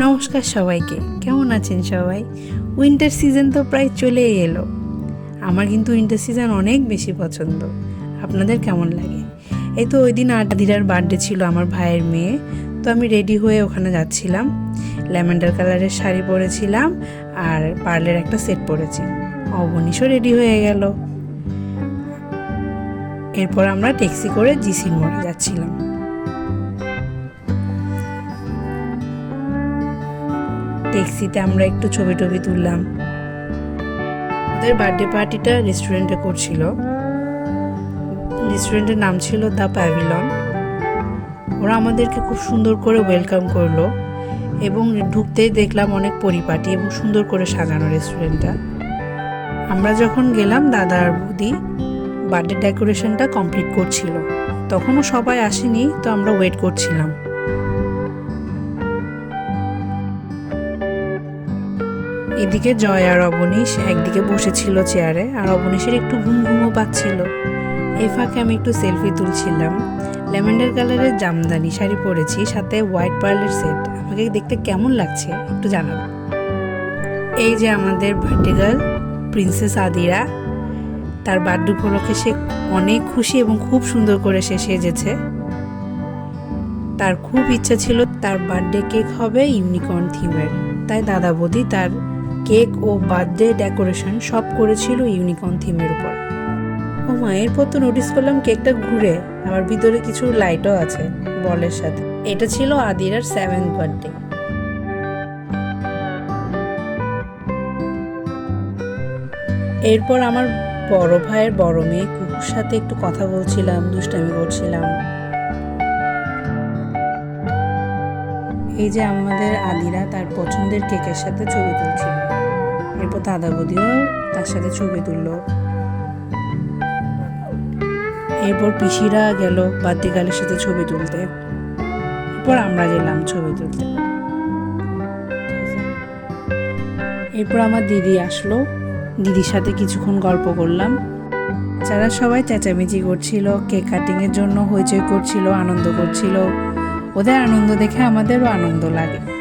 নমস্কার সবাইকে। কেমন আছেন সবাই? উইন্টার সিজন তো প্রায় চলেই এলো। আমার কিন্তু উইন্টার সিজন অনেক বেশি পছন্দ। আপনাদের কেমন লাগে? এই তো ওই দিন আদিরার বার্থডে ছিল আমার ভাইয়ের মেয়ে। তো আমি রেডি হয়ে ওখানে যাচ্ছিলাম। ল্যাভেন্ডার কালারের শাড়ি পরেছিলাম আর পার্লের একটা সেট পরেছি। অবনীশও রেডি হয়ে গেল। এরপর আমরা ট্যাক্সি করে জিসির মোড়ে যাচ্ছিলাম। ট্যাক্সিতে আমরা একটু ছবি টবি তুললাম। ওদের বার্থডে পার্টিটা রেস্টুরেন্টে করছিল। রেস্টুরেন্টের নাম ছিল দ্য প্যাভিলন। ওরা আমাদেরকে খুব সুন্দর করে ওয়েলকাম করল এবং ঢুকতেই দেখলাম অনেক পরিপাটি এবং সুন্দর করে সাজানো রেস্টুরেন্টটা আমরা যখন গেলাম, দাদা আর বৌদি বার্থডে ডেকোরেশনটা কমপ্লিট করছিল। তখনও সবাই আসেনি, তো আমরা ওয়েট করছিলাম। এদিকে জয় আর অবনীশ একদিকে বসেছিল চেয়ারে, আর অবনীশের একটু ঘুম ঘুমও পাচ্ছিল। এই ফাঁকে আমি একটু সেলফি তুলছিলাম। ল্যাভেন্ডার কালারের জামদানি শাড়ি পরেছি, সাথে হোয়াইট পার্লের সেট। আমাকে দেখতে কেমন লাগছে একটু জানাব এই যে আমাদের গার্ল, প্রিন্সেস আদিরা। তার বার্থডে উপলক্ষে সে অনেক খুশি এবং খুব সুন্দর করে সে সেজেছে। তার খুব ইচ্ছা ছিল তার বার্থডে কেক হবে ইউনিকর্ন থিমের। তাই দাদা বৌদি তার কেক ও বার্থডে ডেকোরেশন সব করেছিল ইউনিকর্ন থিমের উপর। ও মা এরপর তো নোটিস করলাম কেকটা ঘুরে, আবার ভিতরে কিছু লাইটও আছে বলের সাথে। এটা ছিল আদিরার সেভেন্থ বার্থডে এরপর আমার বড় ভাইয়ের বড় মেয়ে কুকুর সাথে একটু কথা বলছিলাম, দুষ্টামি করছিলাম। এই যে আমাদের আদিরা তার পছন্দের কেকের সাথে ছবি তুলছিল। এরপর দাদা বৌদিও তার সাথে ছবি তুললো। এরপর পিসিরা গেল বাদ্যিকালের সাথে ছবি তুলতে। এরপর আমরা গেলাম ছবি তুলতে। এরপর আমার দিদি আসলো। দিদির সাথে কিছুক্ষণ গল্প করলাম। যারা সবাই চেঁচামেচি করছিল, কেক কাটিংয়ের জন্য হইচই করছিল, আনন্দ করছিল, ওদের আনন্দ দেখে আমাদেরও আনন্দ লাগে।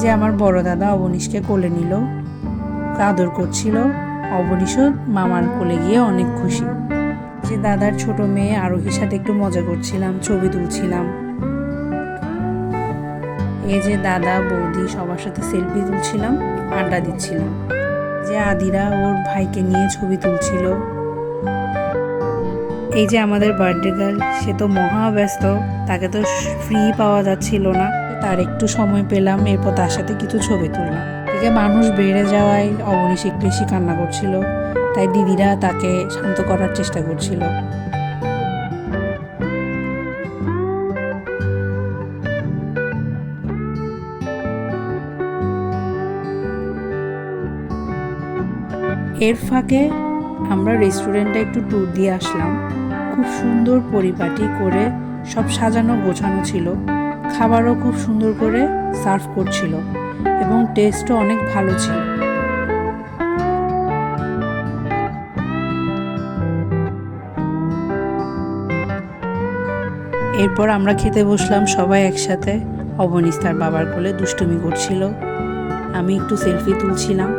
যে আমার বড় দাদা অবনীশকে কোলে নিল, আদর করছিল, অবনীশও মামার কোলে গিয়ে অনেক খুশি। যে দাদার ছোট মেয়ে আরোহীর সাথে একটু মজা করছিলাম, ছবি তুলছিলাম। এই যে দাদা, বৌদি, সবার সাথে সেলফি তুলছিলাম, আড্ডা দিচ্ছিলাম। যে আদিরা ওর ভাইকে নিয়ে ছবি তুলছিল। এই যে আমাদের বার্থডে গার্ল, সে তো মহা ব্যস্ত, তাকে তো ফ্রি পাওয়া যাচ্ছিল না। তার একটু সময় পেলাম, এরপর তার সাথে কিছু ছবি তুললাম। এদিকে মানুষ বেড়ে যাওয়ায় অবনীশ একটু বেশি কান্না করছিল, তাই দিদিরা তাকে শান্ত করার চেষ্টা করছিল। এর ফাঁকে আমরা রেস্টুরেন্টে একটু ট্যুর দিয়ে আসলাম। খুব সুন্দর পরিপাটি করে সব সাজানো গোছানো ছিল। খাবারও খুব সুন্দর করে সার্ভ করছিল এবং টেস্টও অনেক ভালো ছিল। এরপর আমরা খেতে বসলাম সবাই একসাথে। অবনীশ তার বাবার কোলে দুষ্টুমি করছিল। আমি একটু সেলফি তুলছিলাম।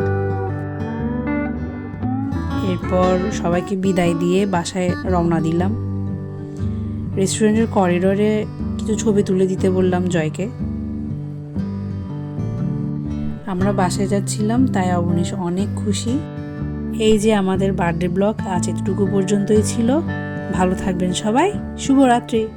এরপর সবাইকে বিদায় দিয়ে বাসায় রওনা দিলাম। রেস্টুরেন্টের করিডোরে কিছু ছবি তুলে দিতে বললাম জয়কে। আমরা বাসে যাচ্ছিলাম, তাই অবনীশ অনেক খুশি। এই যে আমাদের বার্থডে ব্লগ আজ এতটুকু পর্যন্তই ছিল। ভালো থাকবেন সবাই। শুভরাত্রি।